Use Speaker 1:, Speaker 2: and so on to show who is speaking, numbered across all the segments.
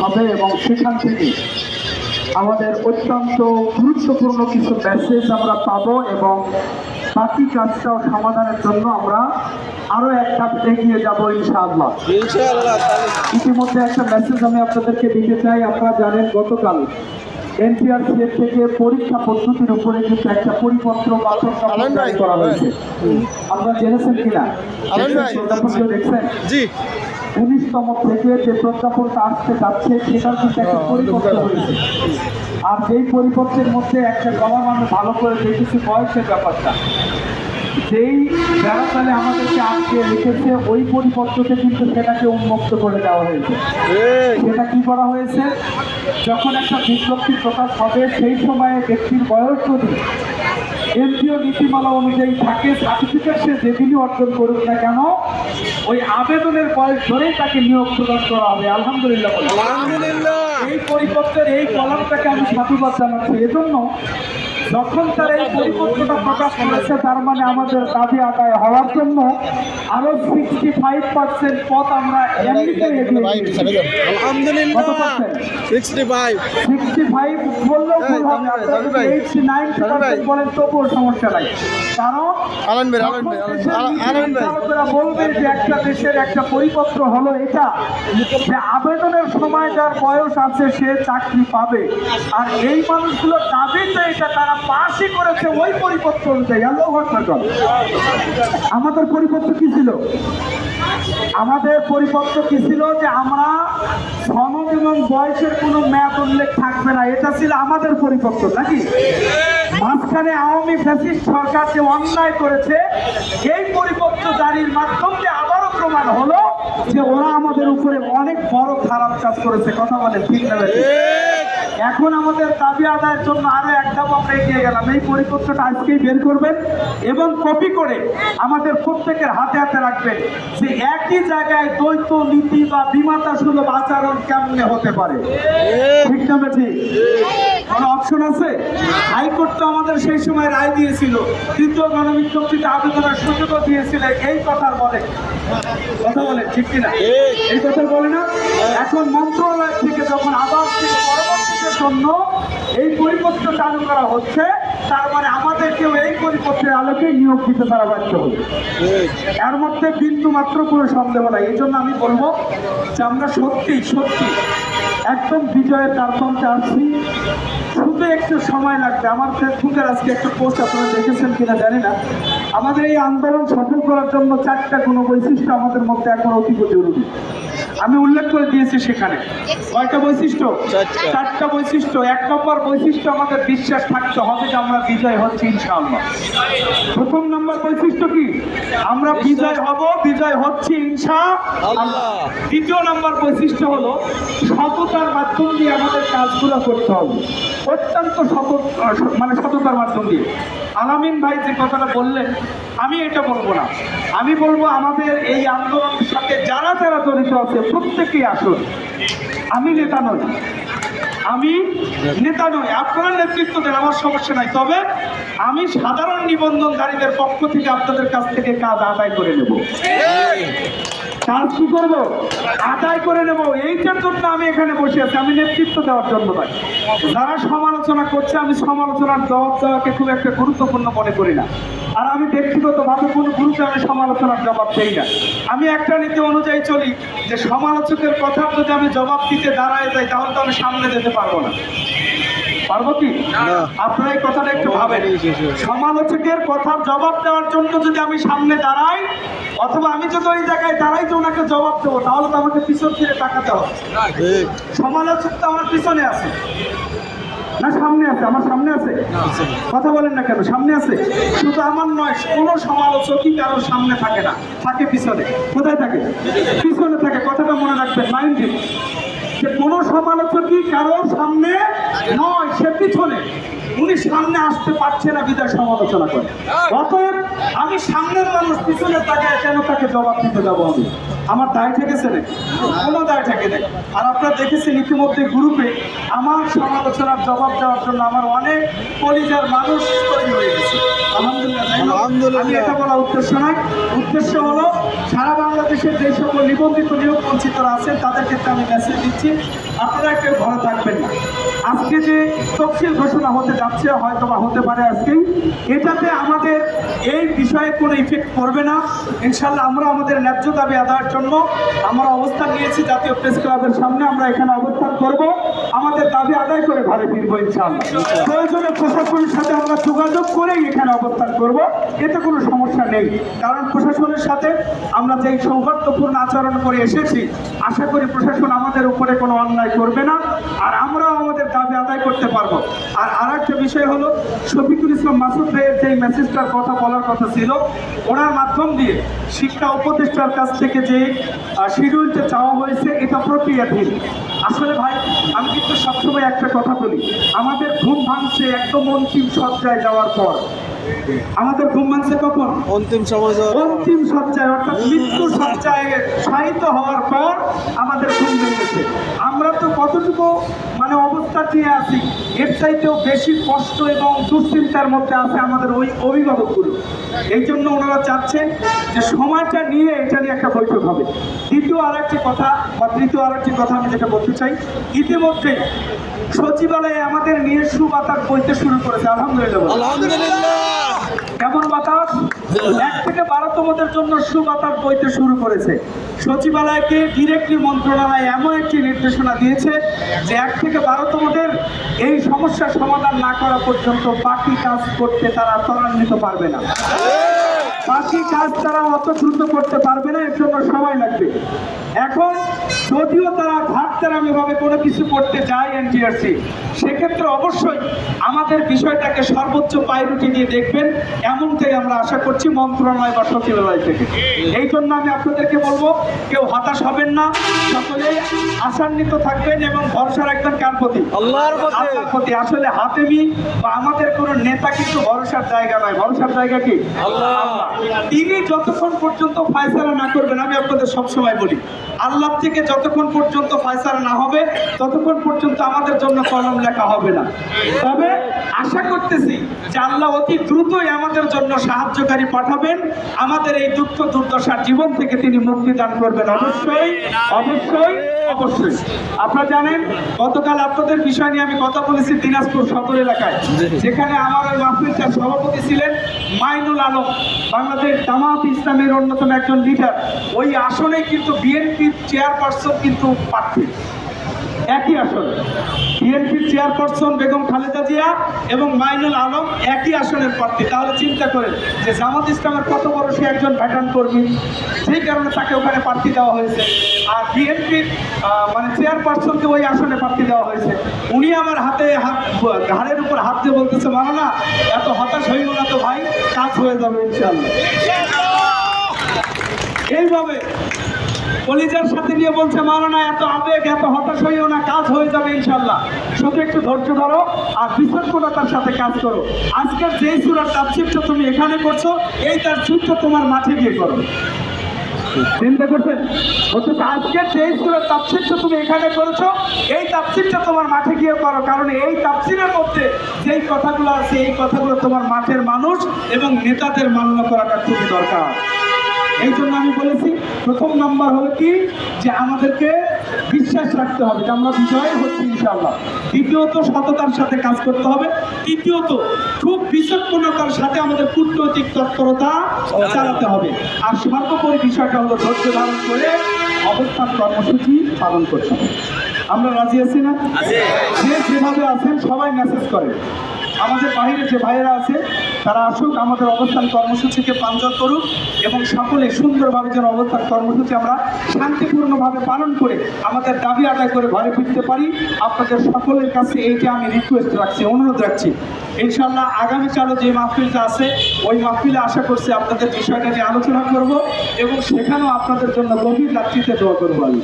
Speaker 1: হবে এবং সেখান থেকে আমাদের অত্যন্ত গুরুত্বপূর্ণ কিছু মেসেজ আমরা পাব এবং বাকি কাজটাও সমাধানের জন্য আমরা আরও এক ধাপ এগিয়ে যাব ইনশাআল্লাহ। ইতিমধ্যে একটা মেসেজ আমি আপনাদেরকে দিতে চাই আপনারা জানেন গতকাল এনটিআরসি থেকে পরীক্ষা পদ্ধতির উপরে কিন্তু একটা পরিপত্র করা হয়েছে। আপনারা জেনেছেন কিনা? দেখছেন।
Speaker 2: জি।
Speaker 1: উনিশতম থেকে যে প্রজ্ঞাপনটা আসতে যাচ্ছে সেটার কিন্তু একটা পরিবর্তন হয়েছে। আর যেই পরিপত্রের মধ্যে একটা গলাম আমি ভালো করে দেখেছি বয়সের ব্যাপারটা যেই বেড়াতালে আমাদেরকে আজকে লিখেছে ওই পরিপত্রতে কিন্তু সেটাকে উন্মুক্ত করে দেওয়া হয়েছে। সেটা কি করা হয়েছে? যখন একটা বিজ্ঞপ্তি প্রকাশ হবে সেই সময়ে ব্যক্তির বয়স যদি এনজিও নীতিমালা অনুযায়ী থাকে সার্টিফিকেট সে যেদিনই অর্জন করুক না কেন ওই আবেদনের বয়স ধরেই তাকে নিয়োগ প্রদান করা হবে। আলহামদুলিল্লাহ
Speaker 2: আলহামদুলিল্লাহ।
Speaker 1: এই পরিপত্রের এই কলমটাকে আমি সাধুবাদ জানাচ্ছি। এজন্য যখন তারা এই পরিপত্রটা প্রকাশ করেছে তার মানে আমাদের দাবি আদায় হওয়ার জন্য আরও সিক্সটি ফাইভ পার্সেন্ট পথ আমরা বলেন তবুও সমস্যা নাই। কারণ
Speaker 2: আনন্দ ভাই আনন্দ ভাই
Speaker 1: যখন দেশের
Speaker 2: আনন্দ- আনন্দ ভাই
Speaker 1: নীতিনির্ধারকরা বলবে যে একটা দেশের একটা পরিপত্র হলো এটা যে আবেদনের সময় যার বয়স আছে সে চাকরি পাবে। আর এই মানুষগুলো দাবি যে এটা তারা পাশই করেছে, ওই পরিপত্র অনুযায়ী আল্লাহ আমাদের পরিপত্র কি ছিল? আমাদের পরিপত্র কি ছিল যে আমরা সনদ এবং বয়সের কোনো ম্যাপ উল্লেখ থাকবে না। এটা ছিল আমাদের পরিপত্র নাকি? মাঝখানে আওয়ামী ফ্যাসিস্ট সরকার যে অন্যায় করেছে, এই পরিপত্র জারির মাধ্যম দিয়ে আবারও প্রমাণ হলো যে ওরা আমাদের উপরে অনেক বড় খারাপ কাজ করেছে। কথা বলে ঠিক না? এখন আমাদের দাবি আদায়ের জন্য আরও এক ধাপ আমরা এগিয়ে গেলাম। এই পরিপত্রটা আজকেই বের করবেন এবং কপি করে আমাদের প্রত্যেকের হাতে হাতে রাখবেন যে একই জায়গায় দ্বৈত নীতি বা বিমাতা সুলভ আচরণ কেমনে হতে পারে। ঠিক না ঠিক কোনো অপশন আছে? হাইকোর্ট তো আমাদের সেই সময় রায় দিয়েছিল। তৃতীয় গণবিজ্ঞপ্তিতে আবেদনের সুযোগও দিয়েছিল। এই কথার বলে। কথা বলে, ঠিক কিনা? এই কথা বলে না? এখন মন্ত্রণালয় থেকে যখন আবার থেকে জন্য এই পরিপত্র চালু করা হচ্ছে। তার মানে আমাদেরকেও এই পরিপত্রের আলোকে নিয়োগ দিতে তারা বাধ্য হবে। এর মধ্যে বিন্দু মাত্র কোনো সন্দেহ নাই। এই জন্য আমি বলব যে আমরা সত্যি সত্যি একদম বিজয়ের কার্পণটা আসছি শুধু একটু সময় লাগবে। আমার ফেসবুকের আজকে একটা পোস্ট আপনারা দেখেছেন কিনা জানি না। আমাদের এই আন্দোলন সফল করার জন্য চারটা কোনো বৈশিষ্ট্য আমাদের মধ্যে এখন অতীব জরুরি। আমি উল্লেখ করে দিয়েছি সেখানে। কয়টা বৈশিষ্ট্য?
Speaker 2: চারটা।
Speaker 1: বৈশিষ্ট্য। এক নম্বর বৈশিষ্ট্য আমাদের বিশ্বাস থাকতে হবে যে আমরা বিজয় হচ্ছি ইনশাআল্লাহ। প্রথম নম্বর বৈশিষ্ট্য কি? আমরা বিজয় হব বিজয় হচ্ছে ইনশা আল্লাহ। দ্বিতীয় নম্বর বৈশিষ্ট্য হলো সততার মাধ্যম দিয়ে আমাদের কাজগুলো করতে হবে। অত্যন্ত সত মানে সততার মাধ্যম দিয়ে। আলামিন ভাই যে কথাটা বললেন আমি এটা বলব না। আমি বলব আমাদের এই আন্দোলনের সাথে যারা যারা জড়িত আছে, প্রত্যেকেই আসুন। আমি নেতা নই। আমি নেতা নই। আপনারা নেতৃত্ব দেন, আমার সমস্যা নাই। তবে আমি সাধারণ নিবন্ধনকারীদের পক্ষ থেকে আপনাদের কাছ থেকে কাজ আদায় করে নেব। কাজ কি করব? আদায় করে নেব। এইটার জন্য আমি এখানে বসে আছি। আমি নেতৃত্ব দেওয়ার জন্য নয়। যারা সমালোচনা করছে আমি সমালোচনার জবাব দেওয়াকে খুব একটা গুরুত্বপূর্ণ মনে করি না। আর আমি ব্যক্তিগতভাবে কোনো গুরুত্ব আমি সমালোচনার জবাব দেই না। আমি একটা নীতি অনুযায়ী চলি যে সমালোচকের কথা যদি আমি জবাব দিতে দাঁড়ায় যাই তাহলে তো আমি সামনে যেতে পারব না। পারব কি। আপনারা এই কথাটা একটু ভাবেন। সমালোচকের কথার জবাব দেওয়ার জন্য যদি আমি সামনে দাঁড়াই অথবা আমি যদি ওই জায়গায় দাঁড়াই যে ওনাকে জবাব দেবো তাহলে তো আমাকে পিছন ফিরে তাকাতে হবে। সমালোচক তো আমার পিছনে আছে। না সামনে আছে আমার সামনে আছে। কথা বলেন না কেন সামনে আছে। শুধু আমার নয় কোনো সমালোচকই কারোর সামনে থাকে না থাকে পিছনে। কোথায় থাকে? পিছনে থাকে কথাটা মনে রাখবেন মাইন্ড যে কোনো সমালোচকই কারোর সামনে নয় সে পিছনে। উনি সামনে আসতে পারছে না বিদায় সমালোচনা করে। অতএব আমি সামনের মানুষ পিছনে তাকে কেন তাকে জবাব দিতে যাব আমি? আমার দায় ঠেকেছে নাকি? কোনো দায় ঠেকে নেই। আর আপনারা দেখেছেন ইতিমধ্যে গ্রুপে আমার সমালোচনার জবাব দেওয়ার জন্য আমার অনেক কলিজার মানুষ তৈরি হয়ে গেছে। আলহামদুলিল্লাহ। আমি এটা বলা উদ্দেশ্য নয় উদ্দেশ্য হলো সারা বাংলাদেশের যে সকল নিবন্ধিত নিয়োগ বঞ্চিতরা আছেন তাদের ক্ষেত্রে আমি মেসেজ দিচ্ছি। আপনারা কেউ ঘরে থাকবেন। না আজকে যে তফসিল ঘোষণা হতে যাচ্ছে হয়তো বা হতে পারে আজকেই এটাতে আমাদের এই বিষয়ে কোনো ইফেক্ট পড়বে না। ইনশাল্লাহ আমরা আমাদের ন্যায্য দাবি আদায়ের জন্য আমরা অবস্থান নিয়েছি জাতীয় প্রেস ক্লাবের সামনে, আমরা এখানে অবস্থান করব। আমাদের দাবি আদায় করে ঘরে ফিরবো ইনশাল্লাহ প্রয়োজনে প্রশাসনের সাথে আমরা যোগাযোগ করেই এখানে অবস্থান করব। এতে কোনো সমস্যা নেই। কারণ প্রশাসনের সাথে আমরা যেই সৌহার্দ্যপূর্ণ আচরণ করে এসেছি, আশা করি প্রশাসন আমাদের উপরে কোনো অন্যায় করবে না, আর আমরাও আমাদের দাবি আদায় করতে পারব। আর আর একটা বিষয় হলো, শফিকুল ইসলাম মাসুদ ভাইয়ের যে মেসেজটার কথা বলার কথা ছিল, ওনার মাধ্যম দিয়ে শিক্ষা উপদেষ্টার কাছ থেকে যে শিডিউলটা চাওয়া হয়েছে, এটা প্রক্রিয়াধীন আসলে ভাই, আমি কিন্তু সবসময় একটা কথা বলি, আমাদের ঘুম ভাঙছে, একদম অন্তিম সজ্জায় যাওয়ার পর। আমাদের ঘুম ভাঙছে কখন
Speaker 2: অন্তিম সময়।
Speaker 1: অন্তিম সজ্জায় অর্থাৎ মৃত্যু সজ্জায় শায়িত হওয়ার পর আমাদের ঘুম ভেঙেছে আমরা তো কতটুকু মানে অবস্থা নিয়ে আছি এর চাইতেও বেশি কষ্ট এবং দুশ্চিন্তার মধ্যে আছে আমাদের ওই অভিভাবকগুলো এই জন্য ওনারা চাচ্ছেন যে সময়টা নিয়ে এটা নিয়ে একটা বৈঠক হবে দ্বিতীয় আর একটি কথা বা তৃতীয় আর একটি কথা আমি যেটা বলতে চাই ইতিমধ্যে সচিবালয়ে আমাদের নিয়ে সুবাতাস বইতে শুরু করেছে আলহামদুলিল্লাহ।
Speaker 2: আলহামদুলিল্লাহ
Speaker 1: কেমন বাতাস? এক থেকে বারোতমদের জন্য সুবাতাস বইতে শুরু করেছে। সচিবালয়কে ডিরেক্টলি মন্ত্রণালয় এমন একটি নির্দেশনা দিয়েছে যে এক থেকে বারোতমদের এই সমস্যার সমাধান না করা পর্যন্ত বাকি কাজ করতে তারা ত্বরান্বিত পারবে না। বাকি কাজ তারা অত দ্রুত করতে পারবে না, এর জন্য সময় লাগবে। এখন যদিও তারা ঘাটতারামি ভাবে কোনো কিছু করতে যায় এনটিআরসি সেক্ষেত্রে অবশ্যই আমাদের বিষয়টাকে সর্বোচ্চ পাইরুটি দিয়ে দেখবেন। এমনটাই আমরা আশা করছি মন্ত্রণালয় বা সচিবালয় থেকে। এই জন্য আমি আপনাদেরকে বলব কেউ হতাশ হবেন না সকলেই আশান্বিত থাকবেন এবং ভরসা রাখবেন কার প্রতি?
Speaker 2: আল্লাহর প্রতি।
Speaker 1: আল্লাহর প্রতি আসলে হাতেমি বা আমাদের কোনো নেতা কিন্তু ভরসার জায়গা নয়। ভরসার জায়গা কি?
Speaker 2: আল্লাহ।
Speaker 1: তিনি যতক্ষণ পর্যন্ত ফায়সালা না করবেন আমি আপনাদের সবসময় বলি আল্লাহ থেকে যতক্ষণ পর্যন্ত ফায়সালা না হবে, ততক্ষণ পর্যন্ত আমাদের জন্য কলম লেখা হবে না। তবে আশা করতেছি যে আল্লাহ অতি দ্রুতই আমাদের জন্য সাহায্যকারী পাঠাবেন। আমাদের এই দুঃখ দুর্দশার জীবন থেকে তিনি মুক্তি দান করবেন অবশ্যই অবশ্যই অবশ্যই। আপনারা জানেন, গতকাল আপনাদের বিষয় নিয়ে আমি কথা বলেছি দিনাজপুর সদর এলাকায়, যেখানে আমার ওই মাহফিলটার সভাপতি ছিলেন মাইনুল আলম, বাংলাদেশ জামাত ইসলামের অন্যতম একজন লিডার ওই আসনে কিন্তু বিএনপির চেয়ারপারসন কিন্তু প্রার্থী। একই আসনে। বিএনপির চেয়ারপারসন বেগম খালেদা জিয়া এবং মাইনুল আলম একই আসনের প্রার্থী। তাহলে চিন্তা করেন যে জামাত ইসলামের কত বড় সে একজন ভ্যাটান কর্মী। সেই কারণে তাকে ওখানে প্রার্থী দেওয়া হয়েছে। আর বিএনপির মানে চেয়ারপারসনকে ওই আসনে প্রার্থী দেওয়া হয়েছে। উনি আমার হাতে হাত, ঘাড়ের উপর হাত দিয়ে বলতেছে মানো না এত হতাশ হইল না তো ভাই, কাজ হয়ে যাবে ইনশাল্লাহ এইভাবে কলিজার সাথে নিয়ে বলছে মানো না এত আবেগ, এত হতাশ হইও না, কাজ হয়ে যাবে ইনশাল্লাহ। শুধু একটু ধৈর্য ধরো আর বিচক্ষণতার সাথে কাজ করো। আজকের যেই সুরার তাপসিপটা তুমি এখানে করছ, এই তার সুরটা তোমার মাঠে গিয়ে করো। চিন্তা করছেন? অথচ আজকের যেই সুরের তাপসিরটা তুমি এখানে করেছ, এই তাপসিরটা তোমার মাঠে গিয়ে করো। কারণ এই তাপসিরের মধ্যে যেই কথাগুলো আছে, এই কথাগুলো তোমার মাঠের মানুষ এবং নেতাদের মান্য করাটা খুবই দরকার। এই জন্য আমি বলেছি প্রথম নাম্বার হলো কি? যে আমাদেরকে বিশ্বাস রাখতে হবে যে আমরা বিজয় হচ্ছি ইনশাআল্লাহ। দ্বিতীয়ত সততার সাথে কাজ করতে হবে। তৃতীয়ত খুব বিচক্ষণতার সাথে আমাদের কূটনৈতিক তৎপরতা চালাতে হবে। আর সর্বোপরি বিষয়টা হলো ধৈর্য ধারণ করে অবস্থান কর্মসূচি পালন করতে হবে। আমরা রাজি আছি না? যে যেভাবে আছেন সবাই মেসেজ করে। আমাদের বাইরে যে ভাইয়েরা আছে তারা আসুক, আমাদের অবস্থান কর্মসূচিকে পাঞ্জর করুক এবং সকলে সুন্দরভাবে যেন অবস্থান কর্মসূচি আমরা শান্তিপূর্ণভাবে পালন করে আমাদের দাবি আদায় করে ঘরে ফিরতে পারি। আপনাদের সকলের কাছে এইটা আমি রিকোয়েস্ট রাখছি, অনুরোধ রাখছি। ইনশাল্লাহ আগামীকালও যে মাহফিলটা আছে, ওই মাহফিলে আশা করছি আপনাদের বিষয়টা নিয়ে আলোচনা করব এবং সেখানেও আপনাদের জন্য গভীর রাত্রিতে দোয়া করব আমি।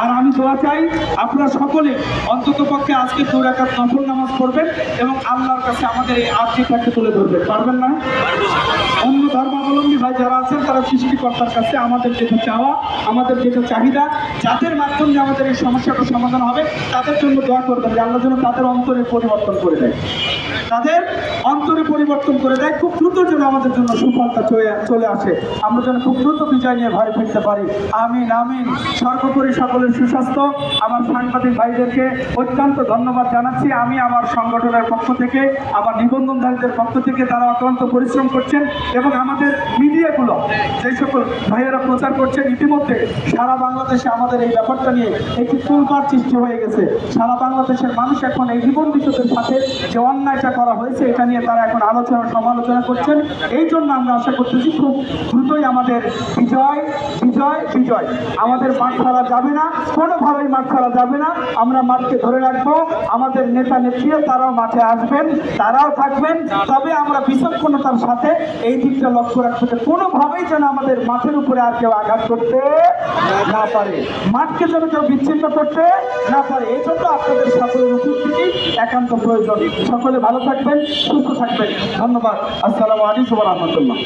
Speaker 1: আর আমি দোয়া চাই, আপনারা সকলে অন্তত পক্ষে আজকে দু রাকাত নফল নামাজ পড়বেন এবং আল্লাহর কাছে আমাদের এই আর্জিটাকে তুলে ধরবেন। পারবেন না। অন্য ধর্মাবলম্বী ভাই যারা আছেন, তারা সৃষ্টিকর্তার কাছে আমাদের যেটা চাওয়া আমাদের যেটা চাহিদা, যাদের মাধ্যমে আমাদের এই সমস্যাটা সমাধান হবে, তাদের জন্য দোয়া করবেন যে আল্লাহ যেন তাদের অন্তরে পরিবর্তন করে দেয়। তাদের অন্তরে পরিবর্তন করে দেয়, খুব দ্রুত যেন আমাদের জন্য সুফলটা চলে চলে আসে। আমরা যেন খুব দ্রুত বিজয় নিয়ে ঘরে ফিরতে পারি। আমিন আমিন। সর্বোপরি সকলের সুস্বাস্থ্য। আমার সাংবাদিক ভাইদেরকে অত্যন্ত ধন্যবাদ জানাচ্ছি। আমি আমার সংগঠনের পক্ষ থেকে, আমার নিবন্ধনধারীদের পক্ষ থেকে, তারা অত্যন্ত পরিশ্রম করছেন এবং আমাদের মিডিয়াগুলো যে সকল ভাইয়েরা প্রচার করছেন, ইতিমধ্যে সারা বাংলাদেশে আমাদের এই ব্যাপারটা নিয়ে একটি তুলপার সৃষ্টি হয়ে গেছে। সারা বাংলাদেশের মানুষ এখন এই জীবন নিবন্ধিতদের সাথে যে অন্যায়টা করা হয়েছে, এটা নিয়ে তারা এখন আলোচনা, সমালোচনা করছেন। এই জন্য আমরা আশা করতেছি খুব দ্রুতই আমাদের বিজয় বিজয় বিজয়। আমাদের মাঠ ছাড়া যাবে না, কোনোভাবেই মাঠ ছাড়া যাবে না। আমরা মাঠকে ধরে রাখব। আমাদের নেতা নেত্রীরা তারাও মাঠে আসবেন, তারাও থাকবেন। তবে আমরা বিচক্ষণতার সাথে এই দিকটা লক্ষ্য রাখতে কোনোভাবেই যেন আমাদের মাঠের উপরে আর কেউ আঘাত করতে না পারে। মাঠকে যেন কেউ বিচ্ছিন্ন করতে না পারে। এই জন্য আপনাদের সকলের উপস্থিতি একান্ত প্রয়োজন। সকলে ভালো থাকবেন, সুস্থ থাকবেন। ধন্যবাদ। আসসালামু আলাইকুম রহমতুল্লাহ।